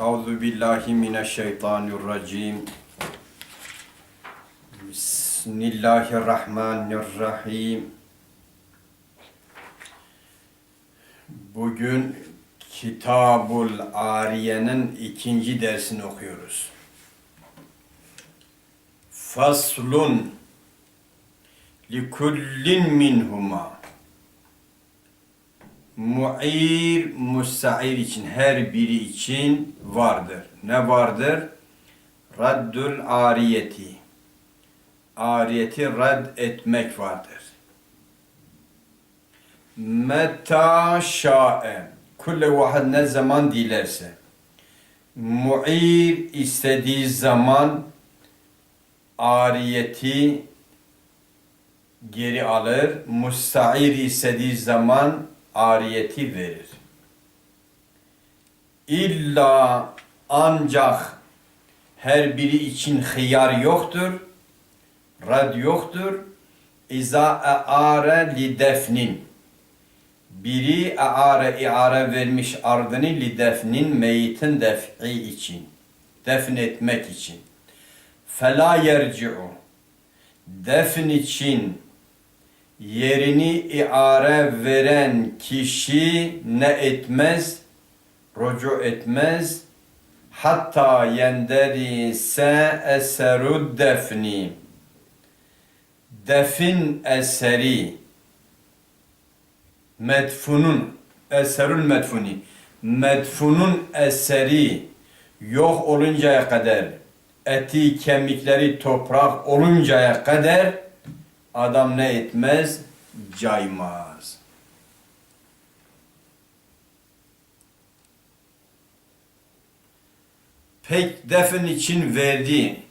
Euzu billahi mineşşeytanirracim. Bismillahirrahmanirrahim. Bugün Kitabul Ariye'nin ikinci dersini okuyoruz. Faslun likullin minhuma mu'ir, mustair için her biri için vardır. Ne vardır? Raddül ariyeti. Ariyeti rad etmek vardır. Meta şa'e. Kulle vahid ne zaman dilerse. Mu'ir istediği zaman ariyeti geri alır. Mustair istediği zaman ariyeti verir. İlla ancak her biri için hıyar yoktur, rad yoktur. İza e'are li defnin. Biri e'are i'are vermiş ardını li defnin meyitin def'i için. Defn etmek için. Fela yerci'u. Defn için yerini iare veren kişi ne etmez? Rucu etmez. Hatta yenderise eserud defni. Defin eseri. Medfunun eserül medfuni. Medfunun eseri yok oluncaya kadar eti kemikleri toprak oluncaya kadar adam ne etmez? Caymaz. Pek defin için verdiği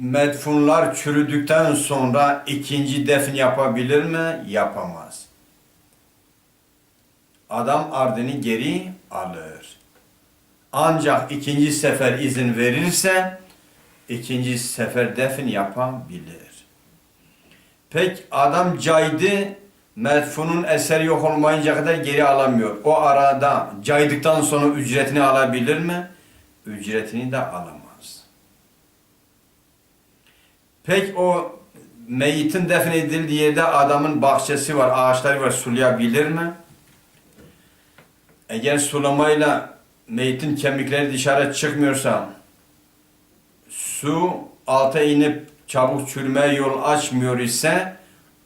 medfunlar çürüdükten sonra ikinci defin yapabilir mi? Yapamaz. Adam ardını geri alır. Ancak ikinci sefer izin verirse ikinci sefer defin yapabilir. Pek adam caydı, medfunun eseri yok olmayınca kadar geri alamıyor. O arada caydıktan sonra ücretini alabilir mi? Ücretini de alamaz. Pek o meyitin defnedildiği yerde adamın bahçesi var, ağaçları var, sulayabilir mi? Eğer sulamayla meyitin kemikleri dışarı çıkmıyorsa, su alta inip çabuk çürümeye yol açmıyor ise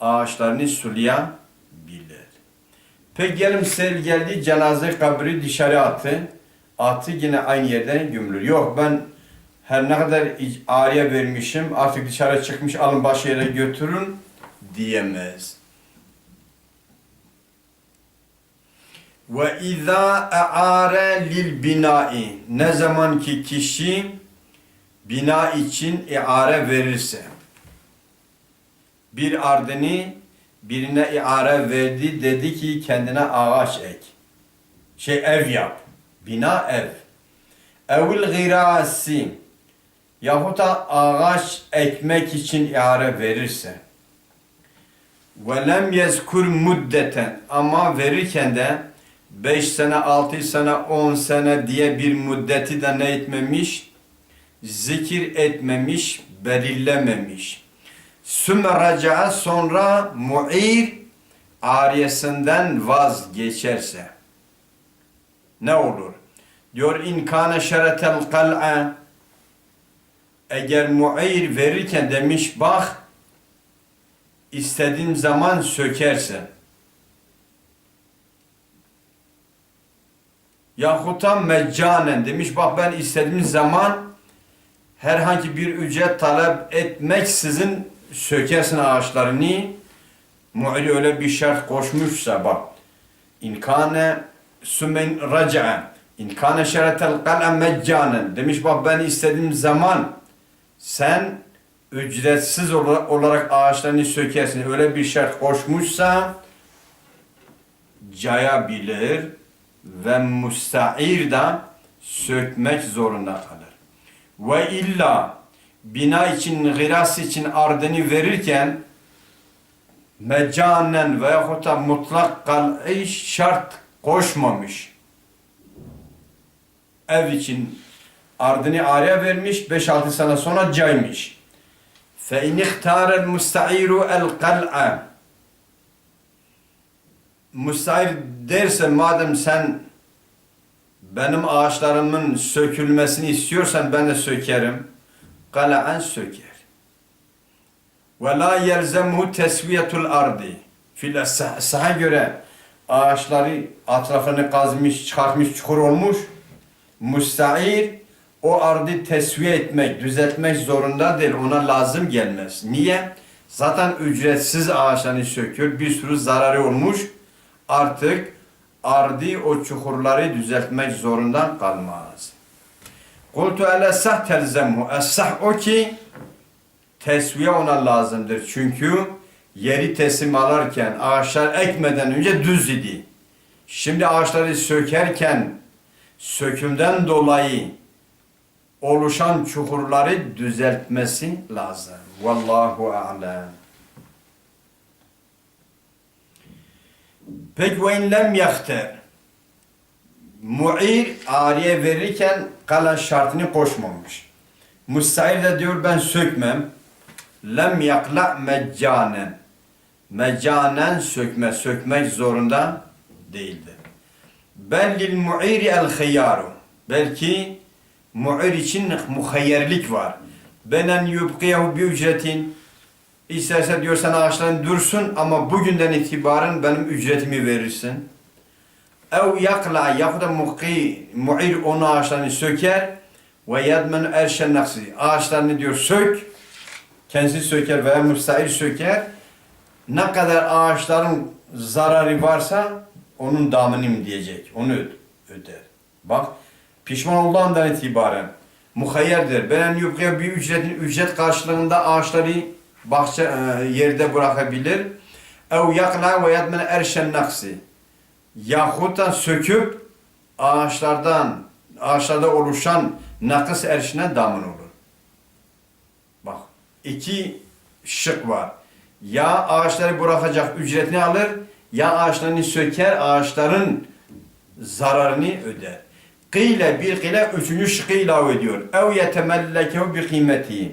ağaçlarını sulayabilir. Peki gelin sel geldi cenaze kabri dışarı attı. Attı yine aynı yerden gömülür. Yok ben her ne kadar ağrıya vermişim artık dışarı çıkmış alın başka yere götürün diyemez. Ve izâ e'âre lil binai ne zaman ki kişi bina için iare verirse bir ardını birine iare verdi dedi ki kendine ağaç ek. Şey ev yap. Bina ev. Evil girasi yahut da ağaç ekmek için iare verirse ve lem yezkur muddeten ama verirken de 5 sene, 6 sene, 10 sene diye bir müddeti de ne etmemiş? Zikir etmemiş, belirlememiş. Sümme sonra mu'ir ariyesinden vazgeçerse ne olur? Diyor in kana şeretel kal'a eğer mu'ir verirken demiş bak istediğin zaman sökersen yahut da meccanen demiş bak ben istediğim zaman herhangi bir ücret talep etmeksizin sökersin ağaçlarını. Mu'li öyle bir şart koşmuşsa bak inkane sümen raca'a inkane şeretel kal'a meccanen. Demiş bak ben istediğim zaman sen ücretsiz olarak ağaçlarını sökersin. Öyle bir şart koşmuşsa cayabilir ve müstair da sökmek zorunda kalır ve illa bina için, giras için ardını verirken mecanen veyahut da mutlak kal'i şart koşmamış. Ev için ardını araya vermiş, 5-6 sene sonra caymış. Fe in ihtara'l mustairu el kal'a Mustair derse madem sen benim ağaçlarımın sökülmesini istiyorsan ben de sökerim. Kala'an söker. Ve la yelzemuhu tesviyetul ardi. Fil saha göre ağaçları etrafını kazmış, çıkartmış, çukur olmuş. Müstair o ardı tesviye etmek, düzeltmek zorunda değil. Ona lazım gelmez. Niye? Zaten ücretsiz ağaçlarını söküyor. Bir sürü zararı olmuş. Artık ardı o çukurları düzeltmek zorunda kalmaz. Kultu ele sah telzemhu. Es-sah o ki tesviye ona lazımdır. Çünkü yeri teslim alarken ağaçlar ekmeden önce düz idi. Şimdi ağaçları sökerken sökümden dolayı oluşan çukurları düzeltmesi lazım. Vallahu a'lem. Peki ve lem yakter. Mu'ir ariye verirken kalan şartını koşmamış. Müstair de diyor ben sökmem. Lem yakla meccanen. Meccanen sökme, sökmek zorunda değildir. Bellil mu'iri el hıyyaru. Belki mu'ir için muhayyerlik var. Benen yubqiyahu bi ücretin. İsterse diyor sen ağaçların dursun ama bugünden itibaren benim ücretimi verirsin. Ev yakla yahut da muqi, mu'ir onu ağaçlarını söker ve yadmen erşen naksi. Ağaçlarını diyor sök, kendisi söker veya müstahil söker. Ne kadar ağaçların zararı varsa onun damını diyecek. Onu öd- öder. Bak pişman olduğu andan itibaren muhayyerdir. Benen yubkiye bir ücretin ücret karşılığında ağaçları bahçe e, yerde bırakabilir. Ev yakla ve yadmen erşen naksi. Yahut da söküp ağaçlardan ağaçlarda oluşan nakıs erşine damın olur. Bak iki şık var. Ya ağaçları bırakacak ücretini alır ya ağaçlarını söker ağaçların zararını öder. Kıyle bir kıyle üçüncü şıkkı ilave ediyor. Ev yetemellekehu bi kıymeti.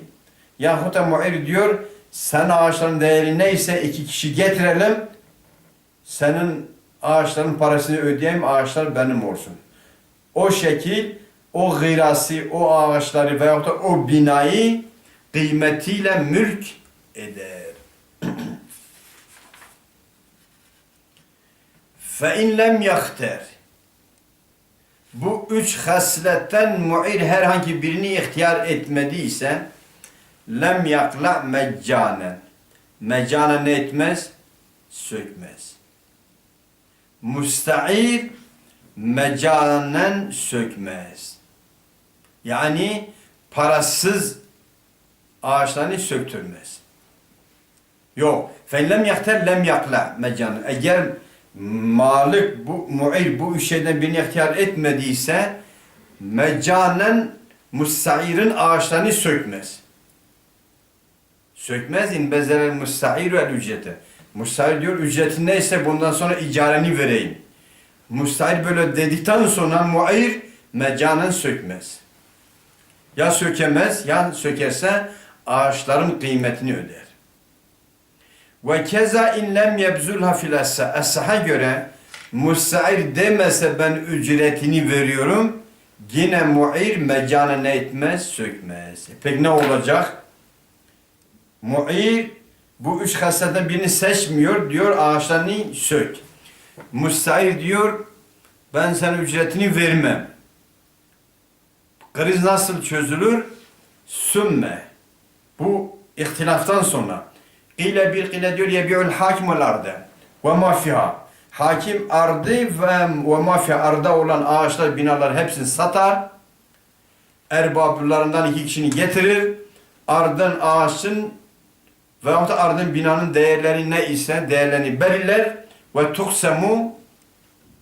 Yahut da diyor sen ağaçların değeri neyse iki kişi getirelim senin ağaçların parasını ödeyeyim ağaçlar benim olsun. O şekil o gırası, o ağaçları veyahut da o binayı kıymetiyle mülk eder. فَاِنْ لَمْ يَخْتَرْ Bu üç hasletten mu'ir herhangi birini ihtiyar etmediyse lem yakla meccanen. Meccanen ne etmez? Sökmez. Müsta'ir mecanen sökmez. Yani parasız ağaçlarını söktürmez. Yok. Fellem yakter lem yakla mecanen. Eğer malik bu mu'ir bu üç şeyden birini ihtiyar etmediyse mecanen müstairin ağaçlarını sökmez. Sökmez in bezelel müstair el ücrete. Müstair diyor ücreti neyse bundan sonra icareni vereyim. Müstair böyle dedikten sonra muayir mecanen sökmez. Ya sökemez ya sökerse ağaçların kıymetini öder. Ve keza in lem yebzulha fil essa. Essaha göre müstair demese ben ücretini veriyorum. Yine muir mecanen ne etmez? Sökmez. Peki ne olacak? Muir bu üç hasletten birini seçmiyor. Diyor ağaçlarını sök. Müstair diyor ben sana ücretini vermem. Kriz nasıl çözülür? Sümme. Bu ihtilaftan sonra. İle bir kile diyor yebi'ul hakimul ardı ve ma fiha. Hakim ardı ve, ve ma fiha arda olan ağaçlar, binalar hepsini satar. Erbablarından iki kişini getirir. Ardın ağaçın veyahut da ardın binanın değerleri ne ise değerlerini belirler ve tuksemu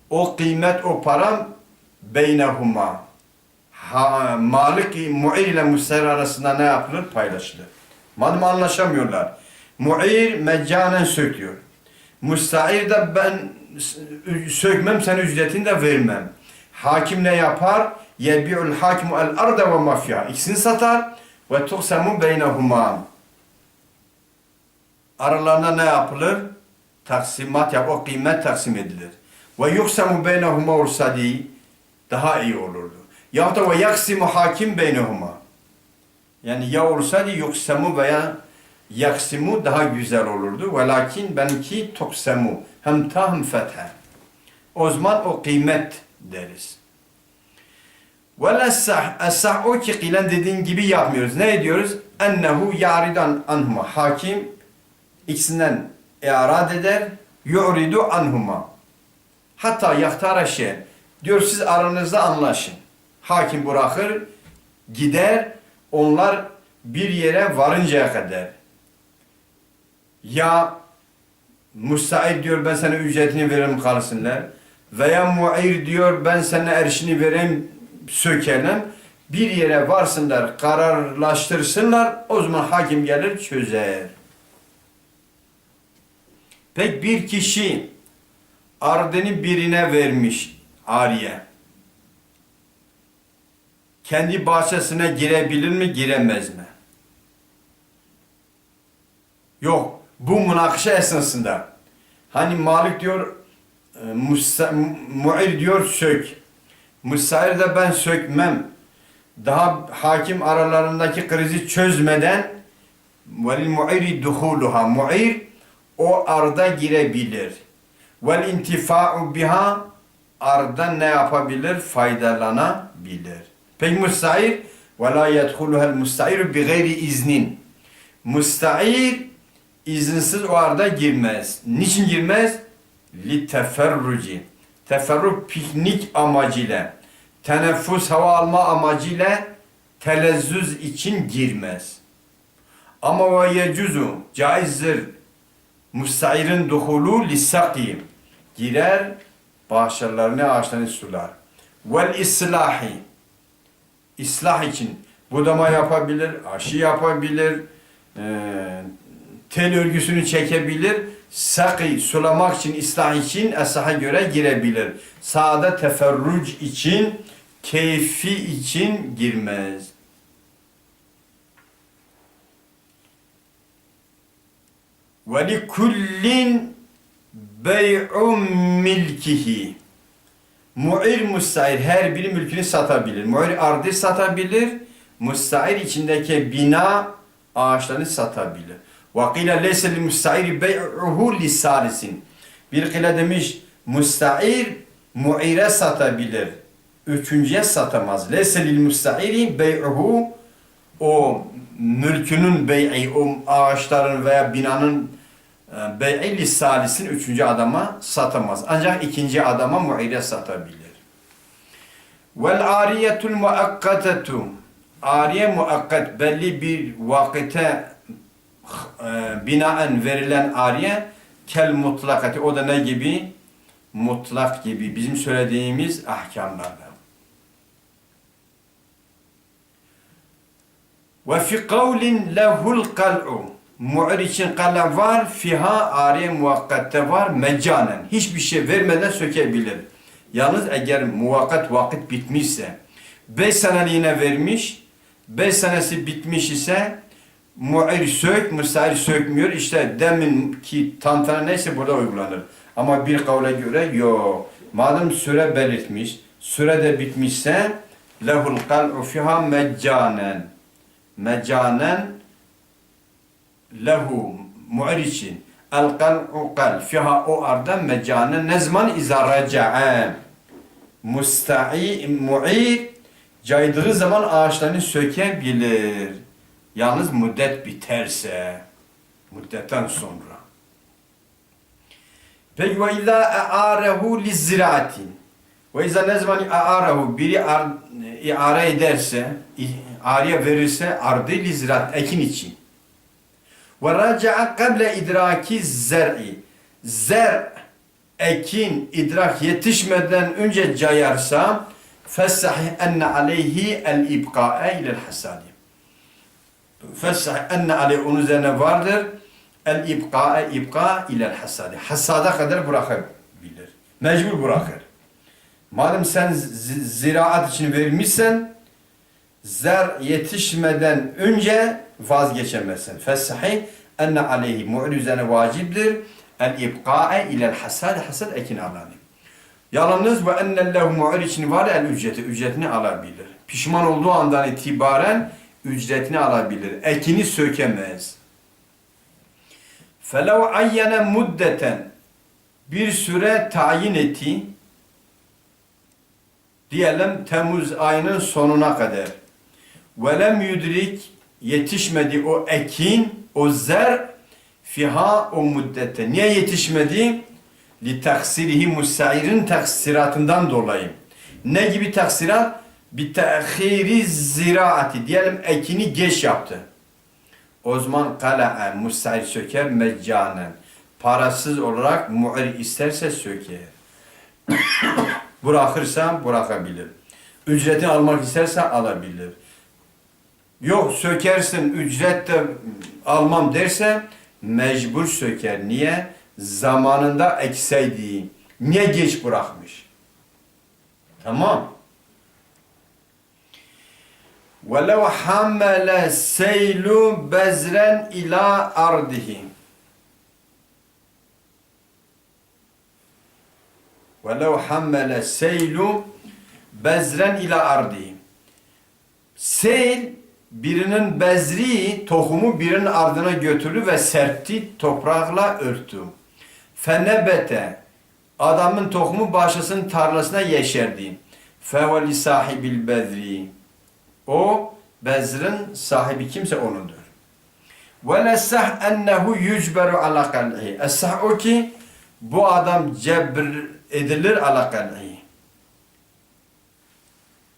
o kıymet o param beynehuma ha, malik mu'ir ile müstahir arasında ne yapılır? Paylaşılır. Madem anlaşamıyorlar. Mu'ir meccanen söküyor. Müstahir de ben sökmem sen ücretini de vermem. Hakim ne yapar? Yebi'ul hakimu el arda ve mafya. İkisini satar ve tuksemu beynehuma. Aralarında ne yapılır? Taksimat yap, o kıymet taksim edilir. Ve yuksemu beynehuma ursadi. Daha iyi olurdu. Yahut da ve yaksimu hakim beynehuma. Yani ya ursadi yuksemu veya yaksimu daha güzel olurdu. Velakin benimki tuksemu. Hem ta hem fethe. O zaman o kıymet deriz. Vel es-sah, o ki kılen dediğin gibi yapmıyoruz. Ne ediyoruz? Ennehu yaridan anhuma. Hakim ikisinden irad eder. Yu'ridu anhuma. Hatta yahtara şey. Diyor siz aranızda anlaşın. Hakim bırakır, gider. Onlar bir yere varıncaya kadar. Ya müstahil diyor ben sana ücretini veririm kalsınlar. Veya muayir diyor ben sana erişini vereyim sökelim. Bir yere varsınlar, kararlaştırsınlar. O zaman hakim gelir çözer. Pek bir kişi ardını birine vermiş ariye. Kendi bahçesine girebilir mi, giremez mi? Yok. Bu münakışa esnasında. Hani Malik diyor, e, Mu'ir diyor sök. Müsair de ben sökmem. Daha hakim aralarındaki krizi çözmeden velil mu'iri duhuluha. Mu'ir o arda girebilir. Vel intifa'u biha arda ne yapabilir? Faydalanabilir. Peki müstair ve la yedhuluhel müstairu bi gayri iznin. Müstair izinsiz o arada girmez. Niçin girmez? Li teferruci. Teferruc piknik amacıyla, teneffüs hava alma amacıyla telezzüz için girmez. Ama ve yecuzu caizdir müstairin duhulu lissaki girer bahçelerine ağaçlarını sular. Vel islahi islah için budama yapabilir, aşı yapabilir, eee, tel örgüsünü çekebilir, sakı sulamak için, ıslah için esaha göre girebilir. Sağda teferruc için, keyfi için girmez. Ve li kullin bey'un milkihi. Mu'ir müstair her biri mülkünü satabilir. Mu'ir ardı satabilir. Müstair içindeki bina ağaçlarını satabilir. وَقِيلَ لَيْسَ لِمُسْتَعِرِ بَيْعُهُ لِسَالِسٍ Bir kile demiş, müstair muire satabilir. Üçüncüye satamaz. لَيْسَ لِلْمُسْتَعِرِ بَيْعُهُ O mülkünün bey'i, o ağaçların veya binanın e, bey'i lissalisin üçüncü adama satamaz. Ancak ikinci adama muire satabilir. Vel ariyetul muakkatetu Ariye muakkat belli bir vakite e, binaen verilen ariye kel mutlakati o da ne gibi? Mutlak gibi bizim söylediğimiz ahkamlarda. Ve fi kavlin lehul kal'u Mu'ir için kala var, fiha ariye muvakkatte var, meccanen. Hiçbir şey vermeden sökebilir. Yalnız eğer muvakkat vakit bitmişse, 5 seneliğine vermiş, 5 senesi bitmiş ise mu'ir sök, müstahil sökmüyor. İşte demin ki tantana neyse burada uygulanır. Ama bir kavle göre yok. Madem süre belirtmiş, süre de bitmişse lehul kal'u fiha meccanen. Meccanen lehu mu'ir için el kal'u kal fiha o arda meccanen ne zaman izâ reca'a musta'i mu'ir caydığı zaman ağaçlarını sökebilir. Yalnız müddet biterse, müddetten sonra. Peki ve izâ e'ârehu lizziraatin. Ve izâ ne zaman e'ârehu biri ar, iare ederse, araya verirse ardı lizziraat, ekin için. Ve raca'a kable idraki zer'i. Zer, ekin, idrak yetişmeden önce cayarsa fessahih enne aleyhi el ibka'e ilel hasadi. Fessahih enne aleyhi onun üzerine vardır. El ibka'e ibka ilel hasadi. Hasada kadar bırakabilir. Mecbur bırakır. Madem sen ziraat için vermişsen zer yetişmeden önce vazgeçemezsin. Fesahih enne aleyhi mu'l üzerine vaciptir. El ibqa'e ilel hasad hasad ekin alanı. Yalnız ve enne lehu mu'l için var el ücreti ücretini alabilir. Pişman olduğu andan itibaren ücretini alabilir. Ekini sökemez. Felev ayyene muddeten bir süre tayin etti. Diyelim Temmuz ayının sonuna kadar. Velem yudrik yetişmedi o ekin, o zer fiha o muddette. Niye yetişmedi? Li taksirihi musairin taksiratından dolayı. Ne gibi taksirat? Bir tehiri ziraati. Diyelim ekini geç yaptı. O zaman kala'a mustair söker meccanen. Parasız olarak mu'ri isterse söker. Bırakırsa bırakabilir. Ücretini almak isterse alabilir Yok sökersin ücret de almam derse mecbur söker. Niye? Zamanında ekseydi. Niye geç bırakmış? Tamam. وَلَوْ حَمَّلَ سَيْلُ بَزْرًا إِلَى أَرْضِهِ وَلَوْ حَمَّلَ سَيْلُ بَزْرًا إِلَى أَرْضِهِ Seyl birinin bezri tohumu birinin ardına götürdü ve serpti toprakla örttü. Fenebete adamın tohumu başkasının tarlasına yeşerdi. Feveli sahibil bezri o bezrin sahibi kimse onundur. Ve lesah ennehu yücberu ala kal'ihi. Esah o ki bu adam cebr edilir ala kal'ihi.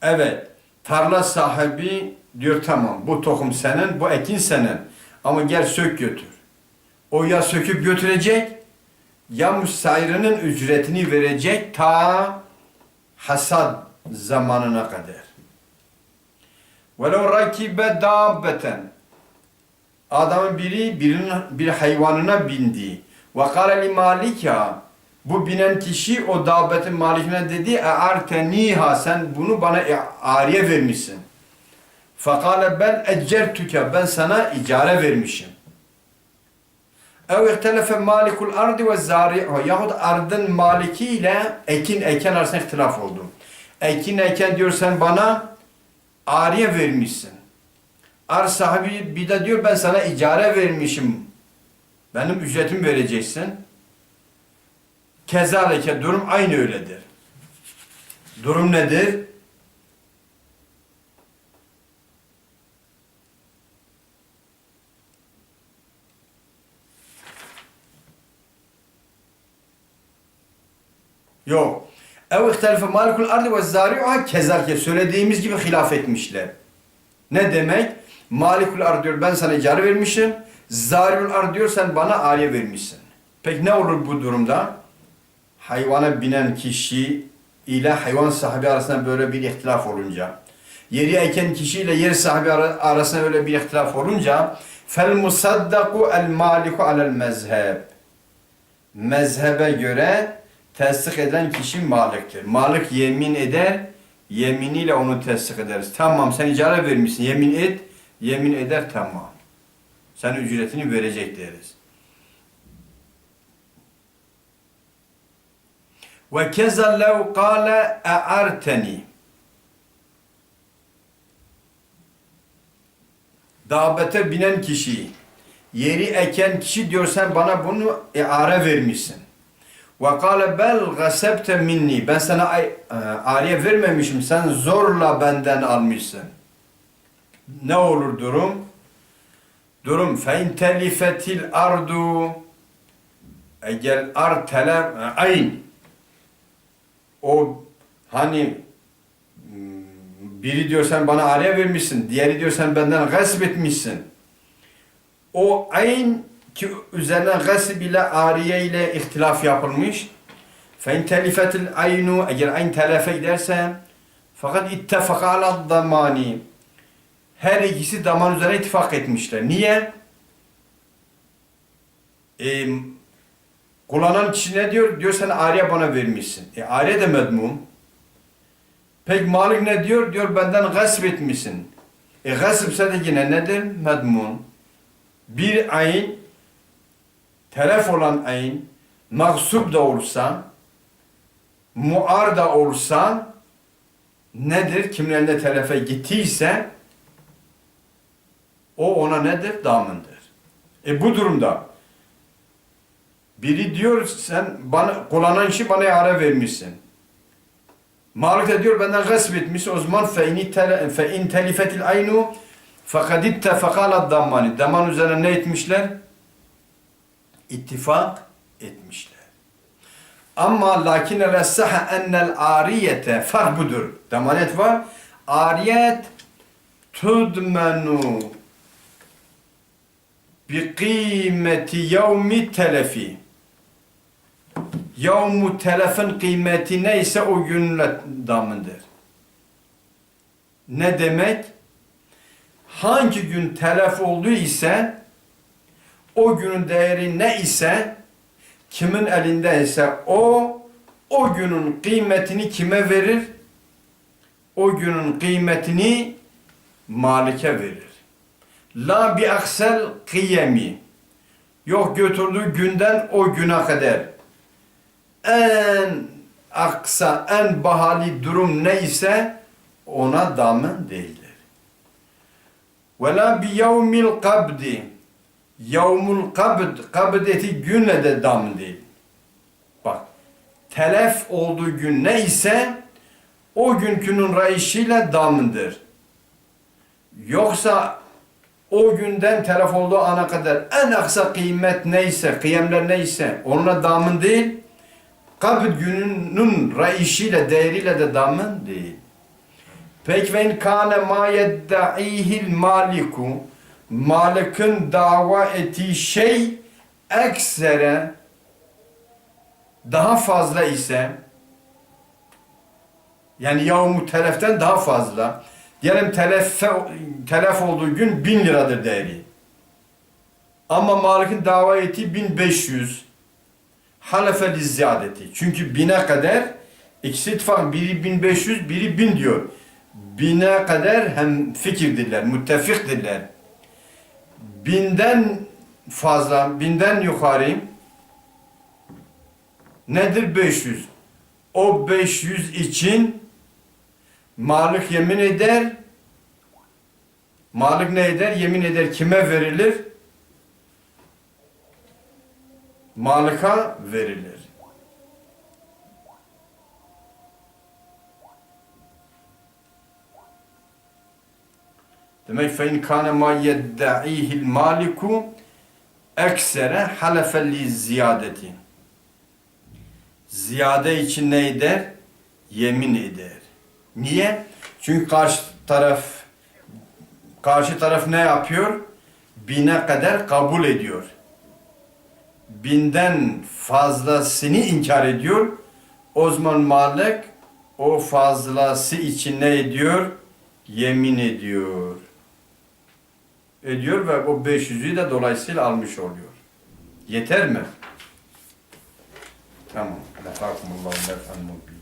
Evet, tarla sahibi diyor tamam bu tohum senin, bu ekin senin. Ama gel sök götür. O ya söküp götürecek ya müsairinin ücretini verecek ta hasad zamanına kadar. وَلَوْ رَكِبَ دَابَّةً Adamın biri birinin bir hayvanına bindi. وَقَالَ لِمَالِكَ Bu binen kişi o dabbetin malikine dedi اَعَرْتَنِيهَا Sen bunu bana ariye vermişsin. Fakale ben eccertüke ben sana icare vermişim. Ev ihtelefe malikul ardi ve zari'a yahut ardın maliki ile ekin eken arasında ihtilaf oldu. Ekin eken diyor sen bana ariye vermişsin. Ar sahibi bir de diyor ben sana icare vermişim. Benim ücretimi vereceksin. Kezaleke durum aynı öyledir. Durum nedir? Yok. Ev ihtelife malikul ardı ve zari'uha kezalike söylediğimiz gibi hilaf etmişler. Ne demek? Malikul ard diyor ben sana icare vermişim. Zari'ul ard diyor sen bana ariye vermişsin. Peki ne olur bu durumda? Hayvana binen kişi ile hayvan sahibi arasında böyle bir ihtilaf olunca, yeri eken kişi ile yer sahibi ara- arasında böyle bir ihtilaf olunca, fel musaddaku el maliku alel mezheb. Mezhebe göre tesdik eden kişi maliktir. Malik yemin eder, yeminiyle onu tesdik ederiz. Tamam sen icare vermişsin, yemin et, yemin eder tamam. Sen ücretini verecek deriz. Ve keza lev kâle e'arteni. Dabete binen kişi, yeri eken kişi diyor bana bunu iare vermişsin. Ve kâle bel gasebte minni. Ben sana ay- e, ariye vermemişim. Sen zorla benden almışsın. Ne olur durum? Durum fe in telifetil ardu eğer ar telef ayn o hani biri diyor sen bana ariye vermişsin, diğeri diyor sen benden gasp etmişsin. O ayn ki üzerine gasp ile ariye ile ihtilaf yapılmış. İn telifetil aynu eğer ayn telafe giderse fakat ittefaka ala damani her ikisi daman üzerine ittifak etmişler. Niye? Ee, kullanan kişi ne diyor? Diyor sen ariye bana vermişsin. E ariye de medmum. Peki Malik ne diyor? Diyor benden gasp etmişsin. E gaspse de yine nedir? Medmun. Bir ayin, telef olan ayin, mağsup da olsa, muar da olsa, nedir? Kimin elinde telefe gittiyse, o ona nedir? Damındır. E bu durumda, biri diyor sen bana kullanan işi bana yara vermişsin. Malik de diyor benden gasp etmiş. O zaman fe tele- fe in telifetil aynu fakat ittefakala dammani. Daman üzerine ne etmişler? İttifak etmişler. Ama lakin el sahha enel ariyete fark budur. Damanet var. Ariyet tudmenu bi kıymeti yevmi telefi. Yavmu telefin kıymeti neyse o günle damındır. Ne demek? Hangi gün telef olduğu ise o günün değeri ne ise kimin elinde ise o o günün kıymetini kime verir? O günün kıymetini malike verir. La bi aksel kıyemi. Yok götürdüğü günden o güne kadar en aksa, en bahali durum neyse ona damın değildir. Ve la bi yevmil kabdi yevmul kabd, kabd eti günle de damın değil. Bak, telef olduğu gün neyse o günkünün rayişiyle damındır. Yoksa o günden telef olduğu ana kadar en aksa kıymet neyse, kıyemler neyse onunla damın değil, kabr gününün raişiyle, değeriyle de damın değil. Peki ve in kâne mâ yedda'ihil maliku Malik'in dava ettiği şey eksere daha fazla ise yani yavmu teleften daha fazla diyelim telef, telef olduğu gün bin liradır değeri. Ama Malik'in dava ettiği 1500 halefe ziyadeti. Çünkü bine kadar ikisi ittifak biri 1500 biri 1000 diyor. Bine kadar hem fikirdirler, müttefikdirler. Binden fazla, binden yukarı nedir 500? O 500 için Malik yemin eder. Malik ne eder? Yemin eder kime verilir? Malika verilir. Demek fe in kana ma yedda'ihi'l maliku eksere halefe li ziyadeti. Ziyade için ne eder? Yemin eder. Niye? Çünkü karşı taraf karşı taraf ne yapıyor? Bine kadar kabul ediyor. Binden fazlasını inkar ediyor. O zaman Malik o fazlası için ne ediyor? Yemin ediyor. Ediyor ve o 500'ü de dolayısıyla almış oluyor. Yeter mi? Tamam. Lefakumullahu lefen mubin.